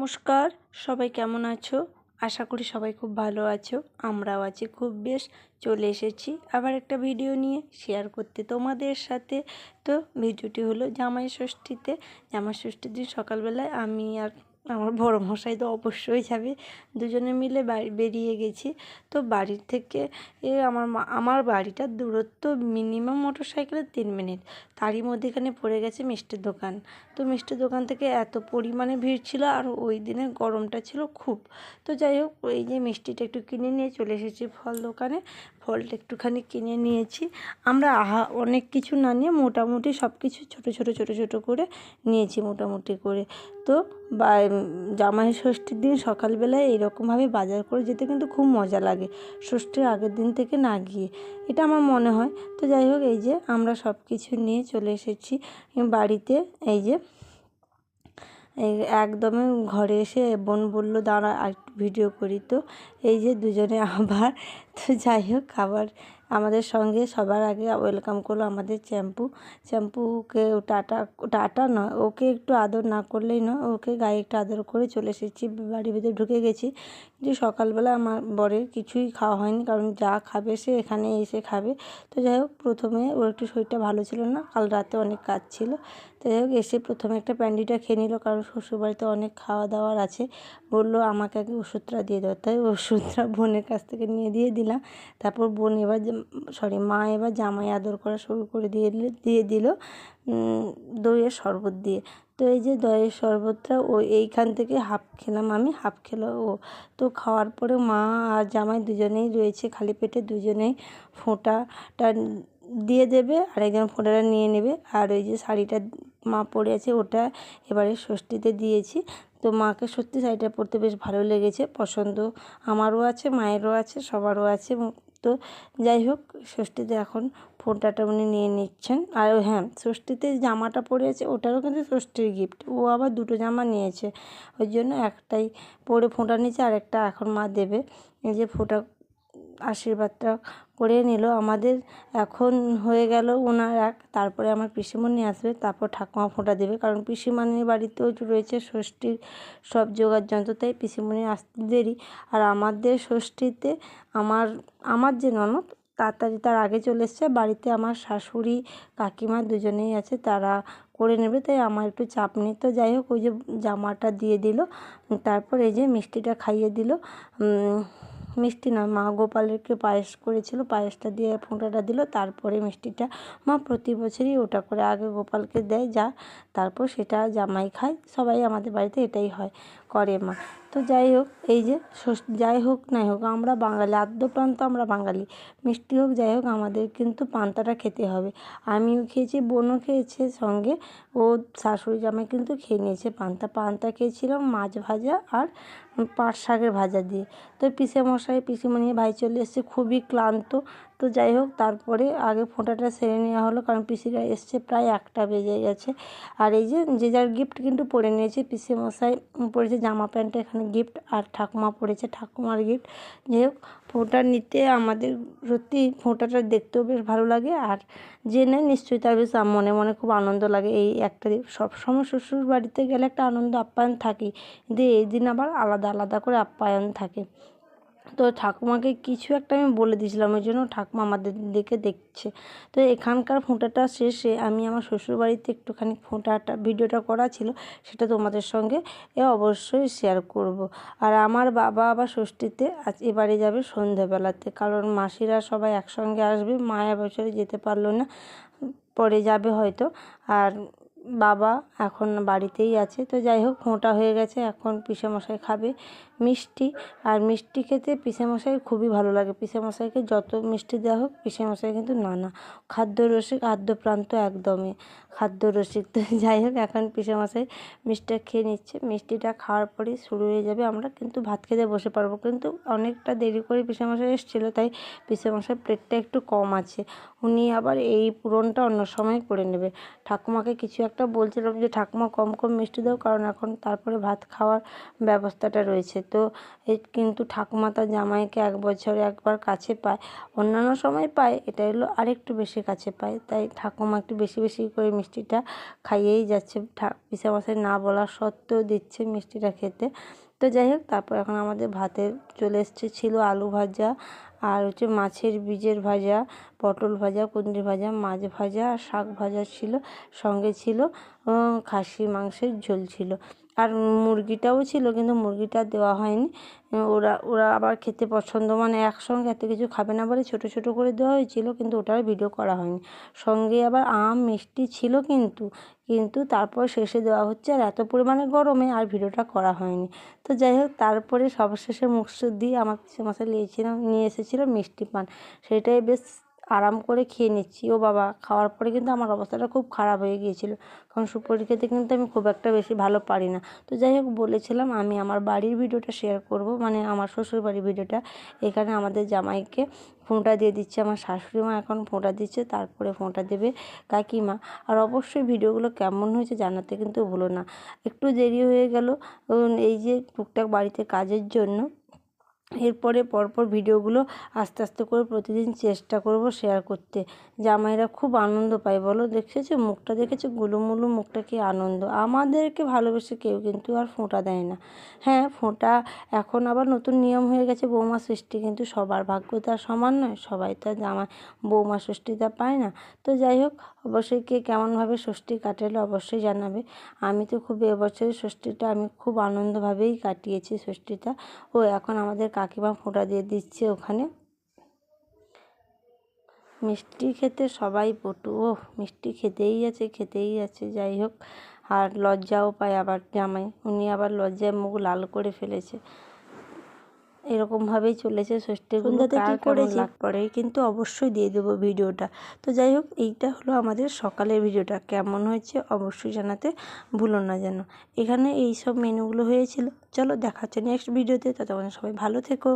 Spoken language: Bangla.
নমস্কার, সবাই কেমন আছো? আশা করি সবাই খুব ভালো আছো, আমরাও আছি খুব বেশ। চলে এসেছি আবার একটা ভিডিও নিয়ে শেয়ার করতে তোমাদের সাথে। তো ভিডিওটি হলো জামাই ষষ্ঠীতে। জামাই ষষ্ঠীর দিন সকালবেলায় আমি আর আমার বড় মশাই তো অবশ্যই যাবে। দুজনে মিলে বাড়ি, বেরিয়ে গেছি। তো বাড়ির থেকে এ আমার মা, আমার বাড়িটার দূরত্ব মিনিমাম মোটর সাইকেলে তিন মিনিট তারই মধ্যেখানে পড়ে গেছে মিষ্টির দোকান। তো মিষ্টির দোকান থেকে এত পরিমাণে ভিড় ছিল আর ওই দিনে গরমটা ছিল খুব। তো যাই হোক, এই যে মিষ্টিটা একটু কিনে নিয়ে চলে এসেছি ফল দোকানে। ফলটা একটুখানি কিনে নিয়েছি। আমরা আহা, অনেক কিছু না নিয়ে মোটামুটি সব কিছু ছোটো ছোটো ছোটো ছোটো করে নিয়েছি মোটামুটি করে। তো বা জামাই ষষ্ঠীর দিন সকালবেলায় এইরকমভাবে বাজার করে যেতে কিন্তু খুব মজা লাগে, ষষ্ঠীর আগের দিন থেকে না গিয়ে। এটা আমার মনে হয়। তো যাই হোক, এই যে আমরা সব কিছু নিয়ে চলে এসেছি বাড়িতে। এই যে একদমই ঘরে এসে বোন বলল, দাঁড়া, একটু ভিডিও করি। তো এই যে দুজনে আবার, তো যাই হোক খাবার আমাদের সঙ্গে সবার আগে ওয়েলকাম করল আমাদের চ্যাম্পু। চ্যাম্পুকে টাটা টাটা নয় ওকে একটু আদর না করলেই নয়, ওকে গায়ে একটু আদর করে চলে এসেছি, বাড়ির ভিতরে ঢুকে গেছি। যে সকালবেলা আমার বরের কিছুই খাওয়া হয়নি, কারণ যা খাবে সে এখানে এসে খাবে। তো যাই হোক, প্রথমে ওর একটু শরীরটা ভালো ছিল না, কাল রাতে অনেক কাজ ছিল। তো যাই হোক, এসে প্রথমে একটা প্যান্ডিটা খেয়ে নিল, কারণ শ্বশুরবাড়িতে অনেক খাওয়া দাওয়ার আছে। বলল আমাকে আগে ওষুধটা দিয়ে দাও তাই ওষুধটা বোনের কাছ থেকে নিয়ে দিয়ে দিলাম। তারপর বোন এবার সরি মা এবার জামাই আদর করা শুরু করে দিয়ে দিয়ে দিল দইয়ের শরবত দিয়ে। তো এই যে দইয়ের শরবতটা ও এইখান থেকে হাফ খেলাম আমি, হাফ খেলো ও। তো খাওয়ার পরে মা আর জামাই দুজনেই রয়েছে খালি পেটে, দুজনেই ফোঁটাটা দিয়ে দেবে আর একজন ফোঁটাটা নিয়ে নেবে। আর ওই যে শাড়িটা মা পরে আছে, ওটা এবারে ষষ্ঠীতে দিয়েছি। তো মাকে সত্যি শাড়িটা পরতে বেশ ভালো লেগেছে, পছন্দ আমারও আছে, মায়েরও আছে, সবারও আছে। তো যাই হোক, ষষ্ঠীতে এখন ফোনটাটা উনি নিয়ে নিচ্ছেন। আর হ্যাঁ ষষ্ঠীতে জামাটা পরে আছে ওটারও কিন্তু ষষ্ঠীর গিফট ও আবার দুটো জামা নিয়েছে, ওই জন্য একটাই পরে ফোঁটা নিয়েছে আর একটা এখন মা দেবে। যে ফোঁটা আশীর্বাদটা করে নিল। আমাদের এখন হয়ে গেল ওনার এক। তারপরে আমার পিসিমণি আসবে, তারপর ঠাকুমা ফোঁটা দেবে। কারণ পিসিমণির বাড়িতেও রয়েছে ষষ্ঠীর সব জোগাড় যন্ত্র, তাই পিসিমণি আসতে দেরি। আর আমাদের ষষ্ঠীতে আমার আমার যে ননদ, তাড়াতাড়ি তার আগে চলে এসছে। বাড়িতে আমার শাশুড়ি, কাকিমা দুজনেই আছে, তারা করে নেবে। তাই আমার একটু চাপ নেই। তো যাই হোক, ওই যে জামাটা দিয়ে দিল, তারপর এই যে মিষ্টিটা খাইয়ে দিল। মিষ্টি না, মা গোপালেরকে পায়েস করেছিল, পায়েসটা দিয়ে ফোঁটাটা দিল, তারপরে মিষ্টিটা মা প্রতি বছরই ওটা করে, আগে গোপালকে দেয় যা, তারপর সেটা জামাই খায়, সবাই আমাদের বাড়িতে এটাই হয়, করে মা। তো যাই হোক, এই যে যাই হোক নাই হোক, আমরা বাঙালি, আদ্য প্রান্ত আমরা বাঙালি। মিষ্টি হোক, যাই হোক, আমাদের কিন্তু পান্তাটা খেতে হবে। আমিও খেয়েছি, বোনও খেয়েছে সঙ্গে। ও শাশুড়ি জামাই কিন্তু খেয়ে নিয়েছে পান্তা। পান্তা খেয়েছিলাম মাছ ভাজা আর পাট শাকের ভাজা দিয়ে। তো পিসে মশাই পিসিমণি ভাই চলে এসেছে, খুবই ক্লান্ত। তো যাই হোক, তারপরে আগে ফোঁটাটা সেরে নেওয়া হলো, কারণ পিসিরা এসছে প্রায় একটা বেজে গেছে। আর এই যে যে যার গিফট কিন্তু পরে নিয়েছে পিসি মশাই পরেছে জামা প্যান্টটা এখানে গিফট আর ঠাকুমা পরেছে ঠাকুমার গিফট যাই হোক ফোঁটা নিতে আমাদের সত্যি ফোঁটাটা দেখতেও বেশ ভালো লাগে, আর যে নেয় নিশ্চয়ই তার বেশ মনে মনে খুব আনন্দ লাগে। এই একটা দিন সবসময় শ্বশুর বাড়িতে গেলে একটা আনন্দ, আপ্যায়ন থাকেই। কিন্তু এই দিন আবার আলাদা আলাদা করে আপ্যায়ন থাকে। তো ঠাকুমাকে কিছু একটা আমি বলে দিয়েছিলাম, ওই জন্য ঠাকুমা আমাদের দিকে দেখছে। তো এখানকার ফোঁটাটা শেষে আমি আমার শ্বশুরবাড়িতে একটুখানি ফোঁটাটা ভিডিওটা করা ছিল, সেটা তোমাদের সঙ্গে এ অবশ্যই শেয়ার করব। আর আমার বাবা আবার ষষ্ঠীতে আজ এবারে যাবে সন্ধ্যাবেলাতে কারণ মাসিরা সবাই একসঙ্গে আসবে মায়া বছরে যেতে পারল না, পরে যাবে হয়তো। আর বাবা এখন বাড়িতেই আছে, তো যাই হোক, ফোঁটা হয়ে গেছে, এখন পিসেমশাই খাবে। মিষ্টি। আর মিষ্টি খেতে পিসেমশাই খুবই ভালো লাগে। পিসেমশাইকে যত মিষ্টি দেওয়া হোক, পিসেমশাই কিন্তু না না খাদ্য রসিক আদ্যপ্রান্ত একদমই। খাদ্য রসিক তো যাই হোক, এখন পিসেমশাই মিষ্টিটা খেয়ে নিচ্ছে। মিষ্টিটা খাওয়ার পরেই শুরু হয়ে যাবে। আমরা কিন্তু ভাত খেতে বসে পারব। কিন্তু অনেকটা দেরি করে পিসেমশাই এসেছিল, তাই পিসেমশাই প্লেটটা একটু কম আছে। উনি আবার এই পূরণটা অন্য সময় করে নেবে। ঠাকুমাকে কিছু একটা বলছিলাম যে, ঠাকুমা, কম কম মিষ্টি দাও। কারণ এখন তারপরে ভাত খাওয়ার ব্যবস্থাটা রয়েছে। তো কিন্তু ঠাকুমা তার জামাইকে এক বছরে একবার কাছে পায়, অন্যান্য সময় পায়, এটা হলো আরেকটু বেশি কাছে পায়। তাই ঠাকুমা একটু বেশি বেশি করে মিষ্টিটা খাইয়েই যাচ্ছে। পিসামশাই না বলা সত্ত্বেও দিচ্ছে মিষ্টিটা খেতে। তো যাই হোক, তারপর এখন আমাদের ভাতের চলে এসছে ছিল আলু ভাজা, আর হচ্ছে মাছের বীজের ভাজা, পটল ভাজা, কুঁদরি ভাজা, মাছ ভাজা, আর শাক ভাজা ছিল, সঙ্গে ছিল খাসি মাংসের ঝোল ছিল। আর মুরগিটাও ছিল, কিন্তু মুরগিটা দেওয়া হয়নি। ওরা ওরা আবার খেতে পছন্দ মানে একসঙ্গে এত কিছু খাবে না বলে ছোটো ছোটো করে দেওয়া হয়েছিল, কিন্তু ওটার ভিডিও করা হয়নি। সঙ্গে আবার আম, মিষ্টি ছিল কিন্তু কিন্তু তারপর শেষে দেওয়া হচ্ছে আর এত পরিমাণে গরমে আর ভিডিওটা করা হয়নি। তো যাই হোক, তারপরে সবশেষে মুখ দিয়ে আমার পিসে মশাই নিয়েছিলাম নিয়ে এসেছিল মিষ্টি পান। সেটাই বেশ আরাম করে খেয়ে নিচ্ছি। ও বাবা, খাওয়ার পরে কিন্তু আমার অবস্থাটা খুব খারাপ হয়ে গিয়েছিল। কারণ সুপুরি খেতে কিন্তু আমি খুব একটা বেশি ভালো পারি না। তো যাই হোক, বলেছিলাম আমি আমার বাড়ির ভিডিওটা শেয়ার করব। মানে আমার শ্বশুর বাড়ির ভিডিওটা। এখানে আমাদের জামাইকে ফোঁটা দিয়ে দিচ্ছে, আমার শাশুড়ি মা এখন ফোঁটা দিচ্ছে, তারপরে ফোঁটা দেবে কাকিমা। আর অবশ্যই ভিডিওগুলো কেমন হয়েছে জানাতে কিন্তু ভুলো না। একটু দেরি হয়ে গেল এই যে টুকটাক বাড়িতে কাজের জন্য এরপরে পরপর ভিডিওগুলো আস্তে আস্তে করে প্রতিদিন চেষ্টা করব শেয়ার করতে। জামাইরা খুব আনন্দ পায়, বলো? দেখেছ মুখটা দেখেছ? গুলুমুলু মুখটা কি আনন্দ। আমাদেরকে ভালোবেসে কেউ কিন্তু আর ফোঁটা দেয় না। হ্যাঁ ফোঁটা এখন আবার নতুন নিয়ম হয়ে গেছে বৌমা ষষ্ঠী কিন্তু সবার ভাগ্য তার সমান নয়, সবাই তার জামাই, বৌমা ষষ্ঠীটা পায় না। তো যাই হোক, অবশ্যই কে কেমনভাবে ষষ্ঠী কাটালো অবশ্যই জানাবে। আমি তো খুব এবছরের ষষ্ঠীটা আমি খুব আনন্দভাবেই কাটিয়েছি ষষ্ঠীটা। ও এখন আমাদের কাকিমা ফোঁটা দিয়ে দিচ্ছে ওখানে। মিষ্টি খেতে সবাই পটু। ও মিষ্টি খেতেই আছে খেতেই আছে, যাই হোক। আর লজ্জাও পায় আবার জামাই। উনি আবার লজ্জায় মুখ লাল করে ফেলেছে। এরকমভাবেই চলেছে ষষ্ঠীর কার কী করেছি? পরে কিন্তু অবশ্যই দিয়ে দেবো ভিডিওটা। তো যাই হোক এইটা হলো আমাদের সকালের ভিডিওটা। কেমন হয়েছে অবশ্যই জানাতে ভুলো না যেন। এখানে এই সব মেনুগুলো হয়েছিল। চলো দেখাচ্ছে নেক্সট ভিডিওতে ততক্ষণ সবাই ভালো থেকো।